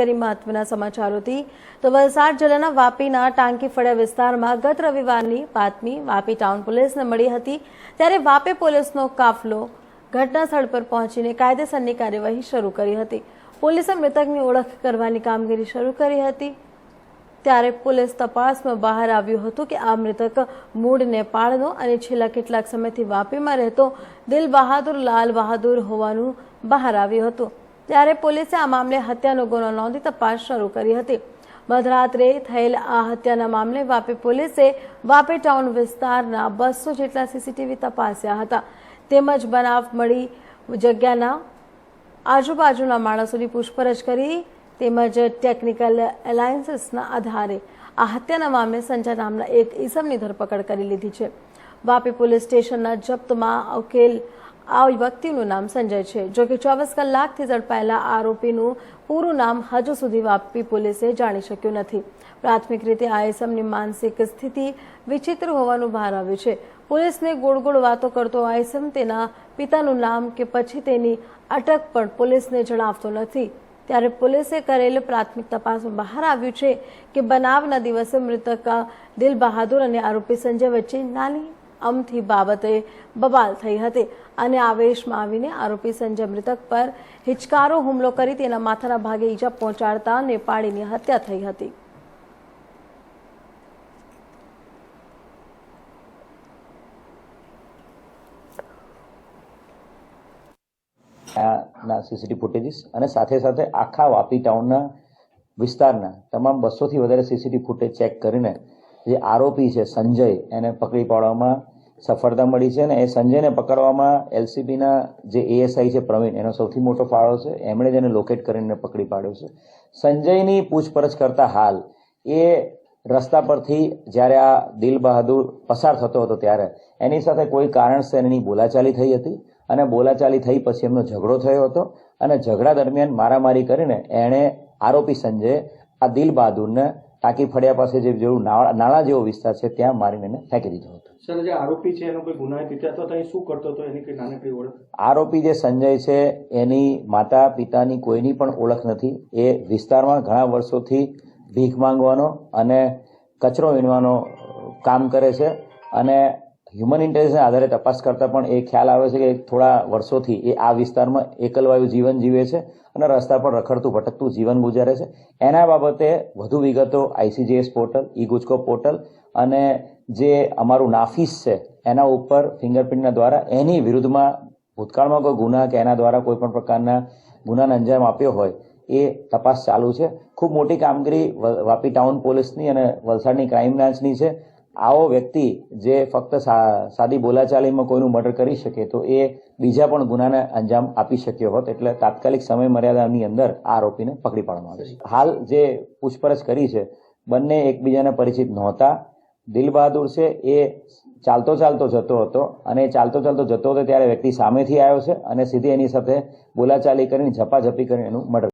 કરી મહત્વના સમાચારોથી. તો વલસાડ જિલ્લાના વાપીના ટાંકી વિસ્તારમાં ગત રવિવારની બાતમી વાપી ટાઉન પોલીસને મળી હતી, ત્યારે વાપી પોલીસનો કાફલો ઘટના પર પહોંચીને કાયદેસરની કાર્યવાહી શરૂ કરી હતી. પોલીસે મૃતકની ઓળખ કરવાની કામગીરી શરૂ કરી હતી. ત્યારે પોલીસ તપાસમાં બહાર આવ્યું હતું કે આ મૃતક મૂળ નેપાળનો અને છેલ્લા કેટલાક સમયથી વાપીમાં રહેતો દિલ બહાદુર લાલ બહાદુર હોવાનું બહાર આવ્યું હતું. ત્યારે પોલીસે આ મામલે હત્યાનો ગુનો નોંધી તપાસ શરૂ કરી હતી. મધરાત્રે થયેલ આ હત્યાના મામલે વાપી પોલીસે વાપી ટાઉન વિસ્તારના બસો જેટલા સીસીટીવી તપાસ્યા હતા. તેમજ બનાવ મળી જગ્યાના આજુબાજુના માણસોની પૂછપરછ કરી, તેમજ ટેકનિકલ એલાયન્સીસના આધારે આ હત્યાના મામલે સંજય નામના એક ઈસમની ધરપકડ કરી લીધી છે. વાપી પોલીસ સ્ટેશનના જપ્તમાં ઉકેલ આ વ્યક્તિનું નામ સંજય છે. જો કે ચોવીસ કલાકથી ઝડપાયેલા આરોપીનું પૂરું નામ હજુ સુધી વાપી પોલીસે જાણી શક્યું નથી. પ્રાથમિક રીતે આ માનસિક સ્થિતિ વિચિત્ર હોવાનું બહાર આવ્યું છે. પોલીસને ગોળ ગોળ વાતો કરતો આ તેના પિતાનું નામ કે પછી તેની અટક પણ પોલીસને જણાવતો નથી. ત્યારે પોલીસે કરેલ પ્રાથમિક તપાસમાં બહાર આવ્યું છે કે બનાવના દિવસે મૃતક દિલ બહાદુર અને આરોપી સંજય વચ્ચે નાની અમથી બાબતે બબાલ થઈ હતી અને આવેશમાં આવીને આરોપી સંજય મૃતક પર હિચકારો હુમલો કરી તેના માથાના ભાગે ઈજા પહોંચાડતા નેપાળીની હત્યા થઈ હતી. સીસીટીવી ફૂટેજીસ અને સાથે સાથે આખા વાપી ટાઉનના વિસ્તારના તમામ બસોથી વધારે સીસીટીવી ફૂટેજ ચેક કરીને જે આરોપી છે સંજય, એને પકડી પાડવામાં સફળતા મળી છે અને એ સંજયને પકડવામાં એલસીબીના જે એએસઆઈ છે પ્રવીણ, એનો સૌથી મોટો ફાળો છે. એમણે જ એને લોકેટ કરીને પકડી પાડ્યો છે. સંજયની પૂછપરછ કરતા હાલ એ રસ્તા પરથી જ્યારે આ દિલ બહાદુર પસાર થતો હતો ત્યારે, એની સાથે કોઈ કારણસર એની બોલાચાલી થઈ હતી અને બોલાચાલી થઈ પછી એમનો ઝઘડો થયો હતો અને ઝઘડા દરમિયાન મારામારી કરીને એણે આરોપી સંજય આ દિલ બહાદુરને ટાંકી ફળિયા પાસે જે જેવું નાળા જેવો વિસ્તાર છે ત્યાં મારીને એને ફેંકી દીધો હતો. સર જે આરોપી છે એનો કોઈ ગુનાહિત ઇતિહાસ? હતો શું કરતો હતો? એની કઈ નાનકડી ઓળખ? આરોપી જે સંજય છે એની માતા પિતાની કોઈની પણ ઓળખ નથી. એ વિસ્તારમાં ઘણા વર્ષોથી ભીખ માંગવાનો અને કચરો વીણવાનો કામ કરે છે અને હ્યુમન ઇન્ટેલિજન્સના આધારે તપાસ કરતા પણ એ ખ્યાલ આવે છે કે થોડા વર્ષોથી એ આ વિસ્તારમાં એકલવાયુ જીવન જીવે છે અને રસ્તા પર રખડતું, ભટકતું જીવન ગુજારે છે. એના બાબતે વધુ વિગતો ICGS portal, e GujCo portal અને જે અમારું નાફીસ છે, એના ઉપર ફિંગરપ્રિન્ટના દ્વારા એની વિરુદ્ધમાં ભૂતકાળમાં કોઈ ગુના કે એના દ્વારા કોઈ પણ પ્રકારના ગુનાને અંજામ આપ્યો હોય એ તપાસ ચાલુ છે. ખૂબ મોટી કામગીરી વાપી ટાઉન પોલીસની અને વલસાડની ક્રાઇમ બ્રાન્ચની છે. આવો વ્યક્તિ જે ફક્ત સાદી બોલાચાલીમાં કોઈનું મર્ડર કરી શકે તો એ બીજા પણ ગુનાને અંજામ આપી શક્યો હોત એટલે તાત્કાલિક સમય મર્યાદાની અંદર આ આરોપીને પકડી પાડવામાં આવે છે. હાલ જે પૂછપરછ કરી છે, બંને એકબીજાને પરિચિત નહોતા. દિલ બહાદુર છે, એ ચાલતો ચાલતો જતો હતો અને ચાલતો ચાલતો જતો હતો ત્યારે વ્યક્તિ સામેથી આવ્યો છે અને સીધી એની સાથે બોલાચાલી કરીને ઝપાઝપી કરીને એનું મર્ડર